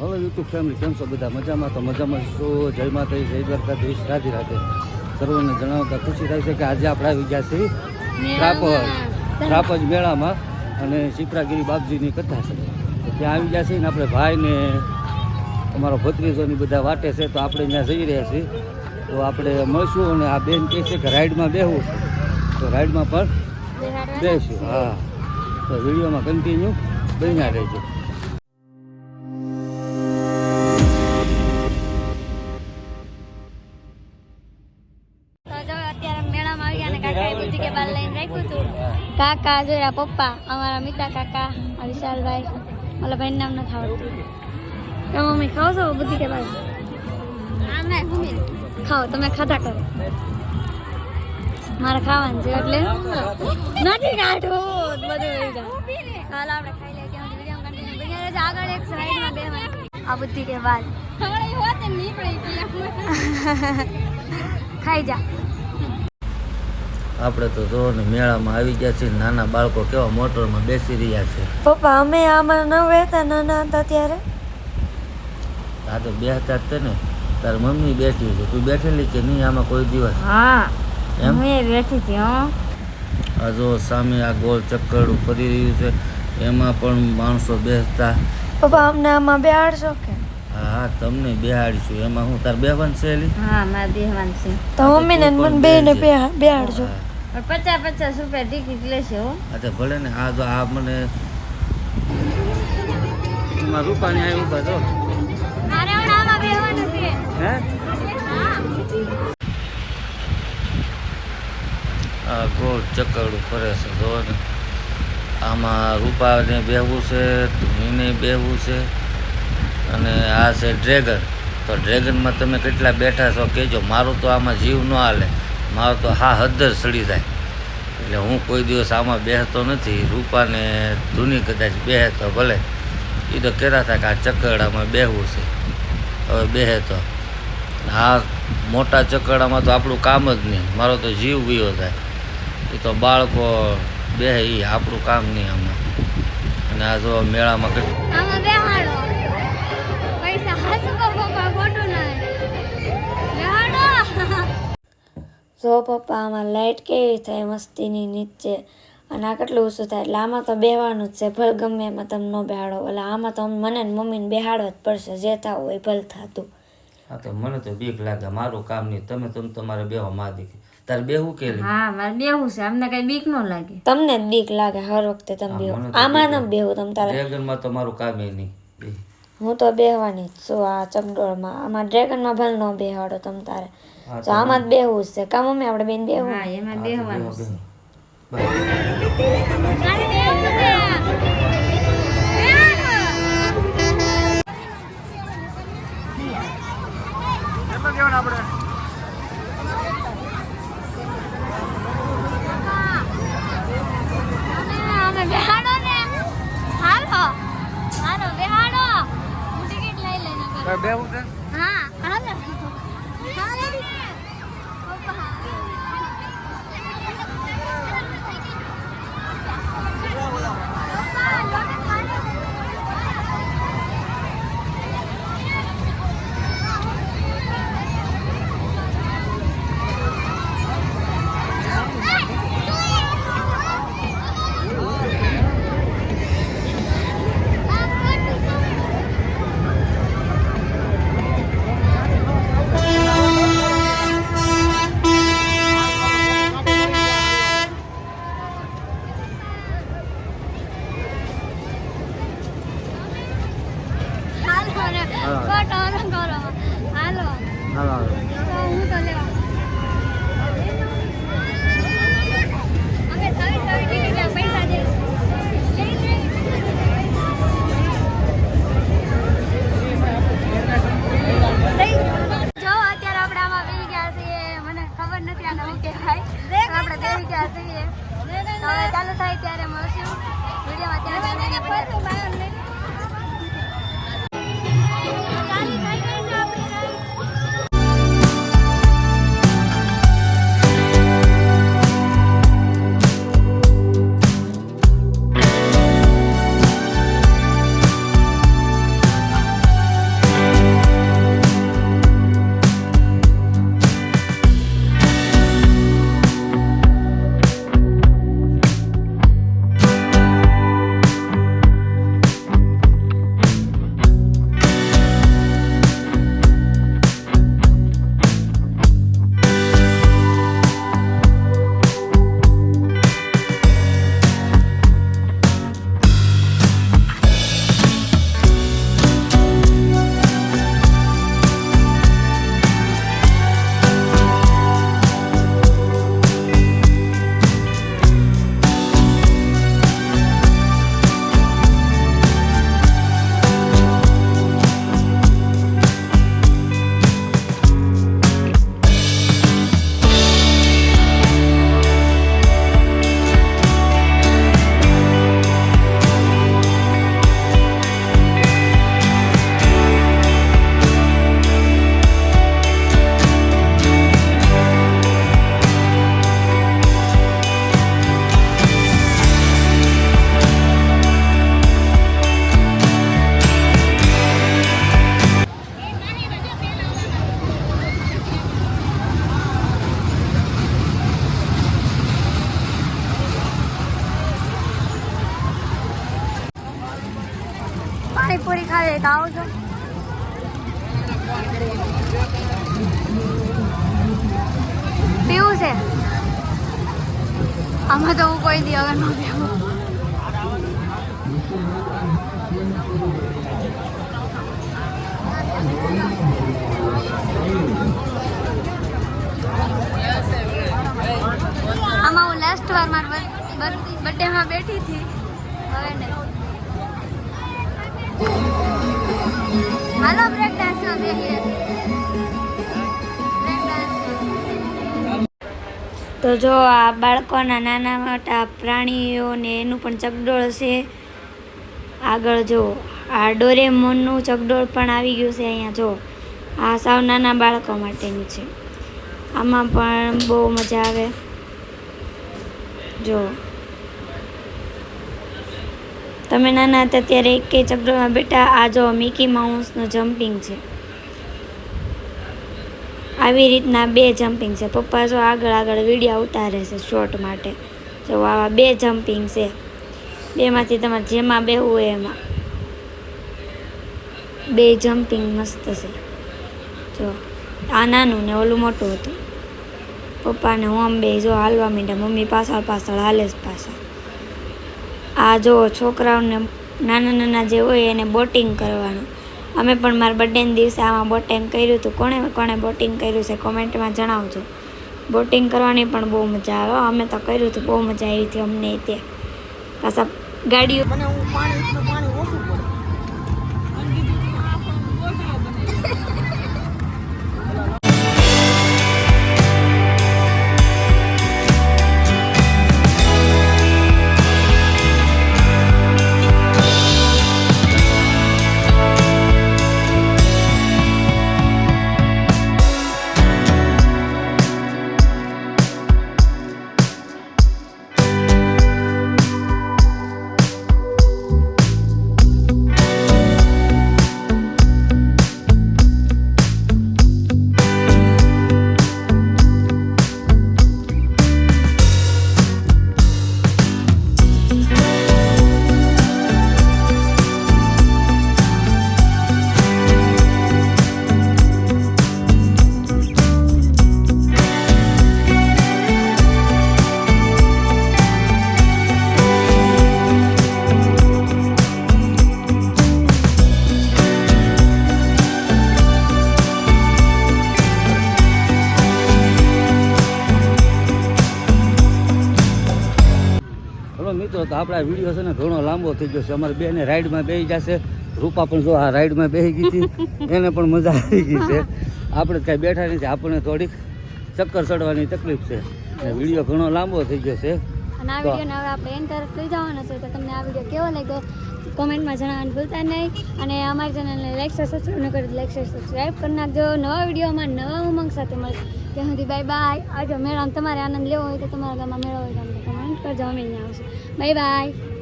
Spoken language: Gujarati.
હવે યુટ્યુબ ફેમિલી કેમ છો બધા મજામાં. તો મજામાં છો. જય માતા જય દ્વારકાધીશ. રાધે રાધે. સર્વને જણાવતા ખુશી થાય છે કે આજે આપણે આવી ગયા છીએ ત્રાપજ ત્રાપજ મેળામાં અને શિપ્રાગીરી બાપજીની કથા છે. ત્યાં આવી ગયા છીએ ને આપણે ભાઈને અમારો ભત્રીજોની બધા વાટે છે. તો આપણે ત્યાં જઈ રહ્યા છીએ. તો આપણે મળશું અને આ બેન કહે છે કે રાઈડમાં બેહવું છે. તો રાઈડમાં પણ બેસું હા. તો વિડીયોમાં કન્ટિન્યુ બન્યા રહેજો. કાકાએ બુદ્ધિ કે બાલ લઈને રાખ્યું હતું. કાકા જોયા પપ્પા અમારા મિતા કાકા વિશાલભાઈ ઓલા ભાઈ નામ નથી આવડતું. તો મમ્મી ખાવ છો બુદ્ધિ કે બાલ ખાઓ તમે ખાધા કરો. મારે ખાવાનું છે એટલે નથી કાઢવું બધું રહી આપણે ખાઈ લઈએ ત્યાં વીડિયો કન્ટિન્યુ બન્યા રહેજો. આગળ એક સાઈડમાં બેહવાનું. આ બુદ્ધિ કે બાલ ખાઈ જા. આપણે તો જો ને મેળામાં આવી ગયા છીએ નાના બાળકો કેવા મોટરમાં બેસી રહ્યા છે. પપ્પા અમે આમાં ન વહેતા નાના હતા ત્યારે? આ તો બેસતા જ તે ને. તારી મમ્મી બેઠી છે. તું બેઠેલી કે નહીં આમાં કોઈ દિવસ? હા એમ? બેઠી હતી હો. આ જો સામે આ ગોળ ચક્કરડું ફરી રહ્યું છે. એમાં પણ માણસો બેસતા. પપ્પા અમને આમાં બેહાડશો કે? હા હા તમને બેહાડીશું. એમાં હું તાર બેહવાન છે એલી? હા મારે બેહવાન છે. તો મમ્મી ને મને બેયને બેહાડજો. પચાસ પચાસ રૂપિયા ટિકિટ લેશે હો. અચ્છા ભલે ને આ તો આ મને એમાં રૂપાણી આવી ઊભા તો. મારે આમાં બેહવાનું છે. હે? આ ગોળ ચકરડું ફરે છે જો ને. આમાં રૂપાને બેહવું છે ધૂનીને બેહવું છે અને આ છે ડ્રેગન. તો ડ્રેગનમાં તમે કેટલા બેઠા છો કહેજો. મારું તો આમાં જીવ ન હાલે. મારો તો હા હદ્દર સડી જાય. એટલે હું કોઈ દિવસ આમાં બેસતો નથી. રૂપાને ધૂની કદાચ બેહે તો ભલે. એ તો કહેતા હતા કે આ ચકરડામાં બેહવું છે. હવે બેહે તો. આ મોટા ચકરડામાં તો આપણું કામ જ નહીં. મારો તો જીવ ગયો થાય એ તો બાળકો બેહે એ આપણું કામ નહીં આમાં. અને આ જો મેળામાં કેટલું જો પપ્પા આમાં લાઈટ કેવી થાય મસ્તીની નીચે? અને આ કેટલું ઓછું થાય? એટલે આમાં તો બેહવાનું જ છે ભલે ગમે એમાં તમે ન બેહાડો. એટલે આમાં તો મને ને મમ્મીને બેહાડવા જ પડશે જે થવું હોય ભલે થતું. હા તો મને તો બીક લાગે. મારું કામ નહીં. તમે તમે તમારે બેહો માં દીકરી તારે બેહું કે હા મારે બેહું છે. અમને કઈ બીક ન લાગે. તમને જ બીક લાગે હર વખતે તમે બેહો. આમાં ન બેહો તમે તારે. ડ્રેગનમાં તો મારું કામ એ નહીં. હું તો બેહવાની જ છું આ ચકડોળમાં આમાં ડ્રેગનમાં ભલે ન બેહાડો તમ તારે. તો આમાં જ બેહવું જ છે. કા મમ્મી આપણે બેન બેહવું? હા એમાં બેહવાનું છે. બેહો. તારે છે. કંઈક આવો છો? પીવું છે? આમાં તો હું કોઈ દી હવે ન પીવું. આમાં હું લાસ્ટ વાર મારા બર્થડેમાં બેઠી હતી. હવે નહીં. હાલો બ્રેક ડાન્સમાં બેસીએ બ્રેક ડાન્સ તો જો આ બાળકોના નાના મોટા પ્રાણીઓને એનું પણ ચકડોળ છે. આગળ જો, આ ડોરેમોનનું ચકડોળ પણ આવી ગયું છે અહીંયા, જો. આ સાવ નાના બાળકો માટેનું છે. આમાં પણ બહુ મજા આવે. જો. તમે નાના હતા ત્યારે એક ચક્રમાં બેટા આ જો મિકી માઉસનું જમ્પિંગ છે. આવી રીતના બે જમ્પિંગ છે. પપ્પા જો આગળ આગળ વિડીયા ઉતારે છે શોર્ટ માટે. જો આવા બે જમ્પિંગ છે. બેમાંથી તમારે જેમાં બેહવું હોય એમાં. બે જમ્પિંગ મસ્ત છે. જો, આ નાનું ને ઓલું મોટું હતું. પપ્પાને હું બે જો હાલવા માંડ્યા. મમ્મી પાછળ પાછળ હાલે જ પાછળ. આ જો છોકરાઓને નાના નાના જે હોય એને બોટિંગ કરવાનું. અમે પણ મારા બર્થડેના દિવસે આમાં બોટિંગ કર્યું હતું. કોણે કોણે બોટિંગ કર્યું છે કોમેન્ટમાં જણાવજો. બોટિંગ કરવાની પણ બહુ મજા આવે. અમે તો કર્યું હતું, બહુ મજા આવી હતી અમને ત્યાં પાછા ગાડીઓ મિત્રો તો આપણા વીડિયો છે ને ઘણો લાંબો થઈ ગયો છે. અમારે બેને રાઈડમાં બેસી જશે. રૂપા પણ જો આ રાઈડમાં બેસી ગઈ હતી એને પણ મજા આવી ગઈ છે. આપણે કાંઈ બેઠા નથી આપણને થોડીક ચક્કર ચડવાની તકલીફ છે. અને વીડિયો ઘણો લાંબો થઈ ગયો છે. અને આ વિડીયોને હવે આપણે એન તરફ લઈ જવાનો છે. તો તમને આ વીડિયો કેવો લાગ્યો? કોમેન્ટમાં જણાવવાનું ભૂલતા નહીં. અને અમારી ચેનલને લાઈક શેર સબસ્ક્રાઈબ ન કરી લાઈક શેર સબસ્ક્રાઈબ કરી નાખજો. નવા વિડીયોમાં નવા ઉમંગ સાથે મળશે. ત્યાં સુધી બાય બાય આજો મેળામાં તમારે આનંદ લેવો હોય તો તમારા ગામમાં મેળો હોય તો અમને કમેન્ટ કરજો અમે અહીંયા આવશું બાય બાય